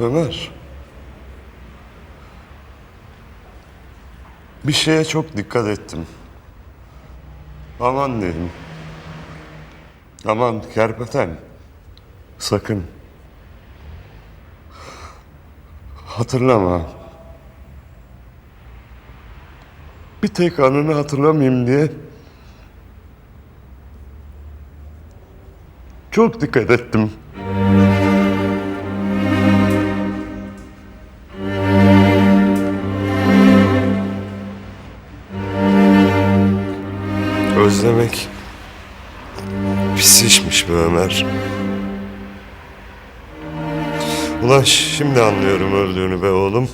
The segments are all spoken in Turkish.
Ömer. Bir şeye çok dikkat ettim. Aman dedim. Aman kerpeten. Sakın. Hatırlama. Bir tek anını hatırlamayayım diye çok dikkat ettim. Özlemek pis işmiş be Ömer. Ulan şimdi anlıyorum öldüğünü be oğlum.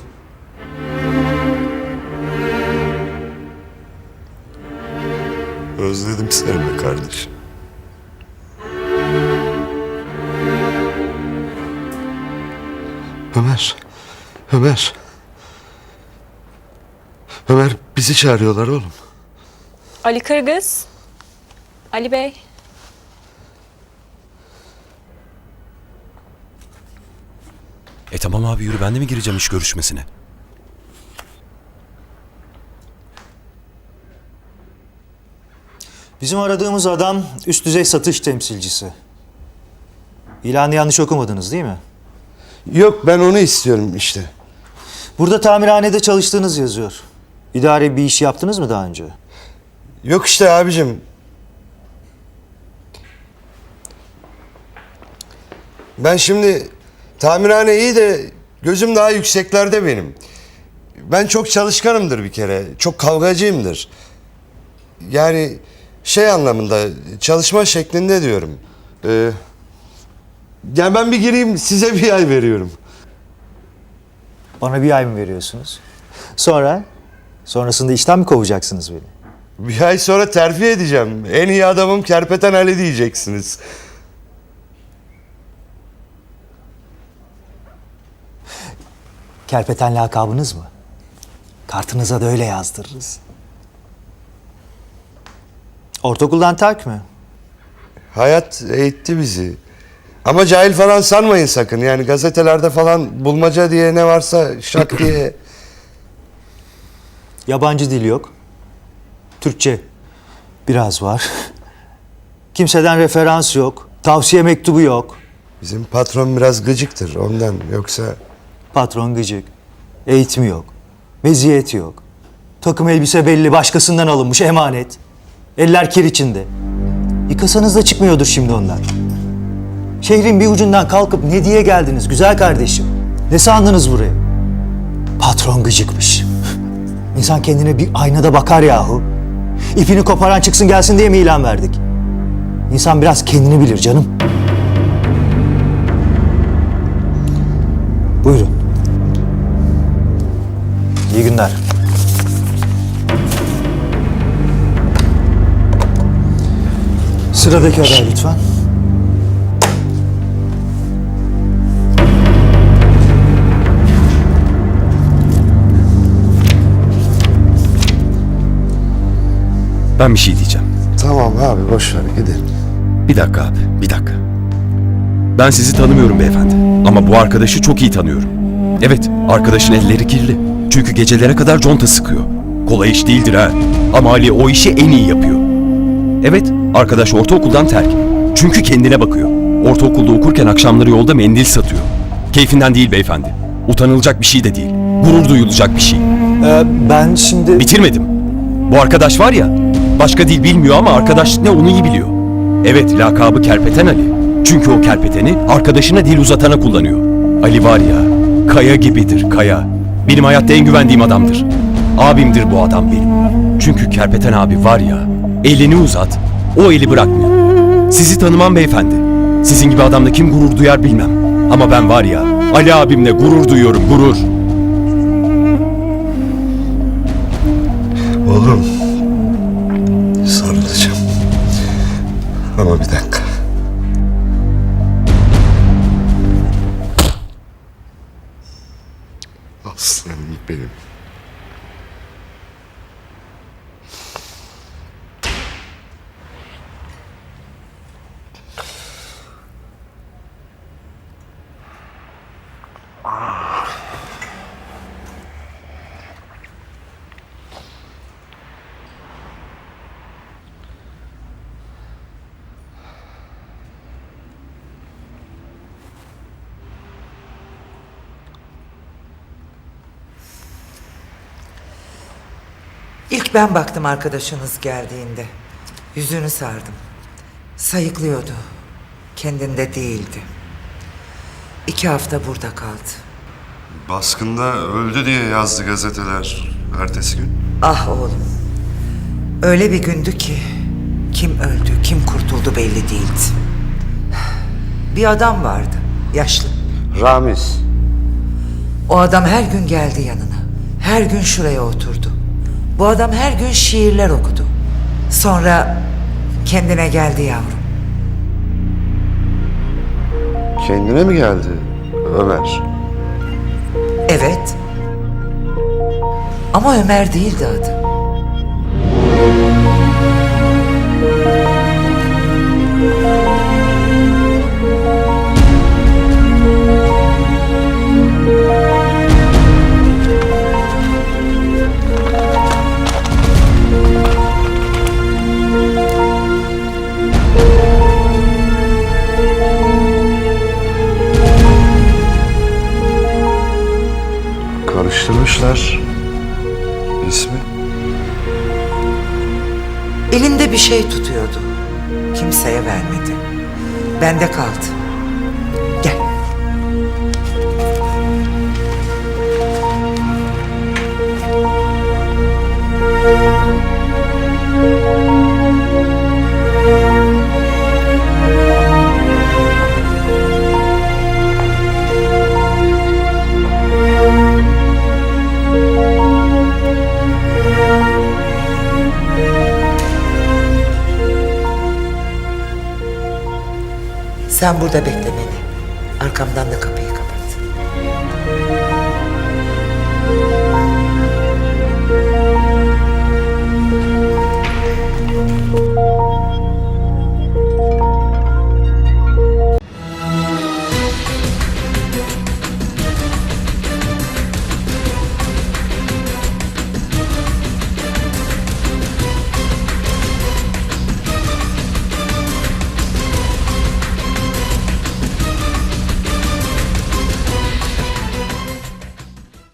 Özledim seni be kardeşim. Ömer, Ömer. Ömer bizi çağırıyorlar oğlum. Ali Kırgız. Ali Bey. E tamam abi yürü ben de mi gireceğim iş görüşmesine? Bizim aradığımız adam üst düzey satış temsilcisi. İlanı yanlış okumadınız değil mi? Yok ben onu istiyorum işte. Burada tamirhanede çalıştığınız yazıyor. İdari bir iş yaptınız mı daha önce? Yok işte abicim. Ben şimdi tamirhane iyi de gözüm daha yükseklerde benim. Ben çok çalışkanımdır bir kere. Çok kavgacıyımdır. Yani şey anlamında çalışma şeklinde diyorum. Ee, yani ben bir gireyim size bir ay veriyorum. Bana bir ay mı veriyorsunuz? Sonra? Sonrasında işten mi kovacaksınız beni? Bir ay sonra terfi edeceğim. En iyi adamım Kerpeten Ali diyeceksiniz. Kerpeten lakabınız mı? Kartınıza da öyle yazdırırız. Ortaokuldan terk mi? Hayat eğitti bizi. Ama cahil falan sanmayın sakın. Yani gazetelerde falan bulmaca diye ne varsa şak diye. Yabancı dil yok. Türkçe biraz var. Kimseden referans yok. Tavsiye mektubu yok. Bizim patron biraz gıcıktır ondan. Yoksa Patron gıcık. Eğitimi yok. Meziyeti yok. Takım elbise belli başkasından alınmış emanet. Eller kir içinde. Yıkasanız da çıkmıyordur şimdi onlar. Şehrin bir ucundan kalkıp ne diye geldiniz güzel kardeşim? Ne sandınız buraya? Patron gıcıkmış. İnsan kendine bir aynada bakar yahu. İpini koparan çıksın gelsin diye mi ilan verdik? İnsan biraz kendini bilir canım. Buyurun. İyi günler. Sıradaki aday lütfen. Ben bir şey diyeceğim. tamam abi boş ver gidelim. Bir dakika abi bir dakika. Ben sizi tanımıyorum beyefendi. Ama bu arkadaşı çok iyi tanıyorum. Evet arkadaşın elleri kirli. Çünkü gecelere kadar conta sıkıyor. Kolay iş değildir ha. Ama Ali o işi en iyi yapıyor. Evet arkadaş ortaokuldan terk. Çünkü kendine bakıyor. Ortaokulda okurken akşamları yolda mendil satıyor. Keyfinden değil beyefendi. Utanılacak bir şey de değil. Gurur duyulacak bir şey. Ee, ben şimdi... Bitirmedim. Bu arkadaş var ya, başka dil bilmiyor ama arkadaş ne onu iyi biliyor. Evet, lakabı Kerpeten Ali. Çünkü o kerpeteni arkadaşına dil uzatana kullanıyor. Ali var ya, kaya gibidir, kaya. Benim hayatta en güvendiğim adamdır. Abimdir bu adam benim. Çünkü Kerpeten abi var ya, elini uzat, o eli bırakmıyor. Sizi tanımam beyefendi. Sizin gibi adamla kim gurur duyar bilmem. Ama ben var ya, Ali abimle gurur duyuyorum, gurur. İlk ben baktım arkadaşınız geldiğinde. Yüzünü sardım. Sayıklıyordu. Kendinde değildi. İki hafta burada kaldı. Baskında öldü diye yazdı gazeteler ertesi gün. Ah oğlum. Öyle bir gündü ki kim öldü, kim kurtuldu belli değildi. Bir adam vardı, yaşlı. Ramiz. O adam her gün geldi yanına. Her gün şuraya oturdu. Bu adam her gün şiirler okudu. Sonra kendine geldi yavrum. Kendine mi geldi Ömer? Evet. Ama Ömer değildi adı. Karıştırmışlar ismi. Elinde bir şey tutuyordu. Kimseye vermedi. Bende kaldı. Sen burada bekle beni. Arkamdan da kapıyı.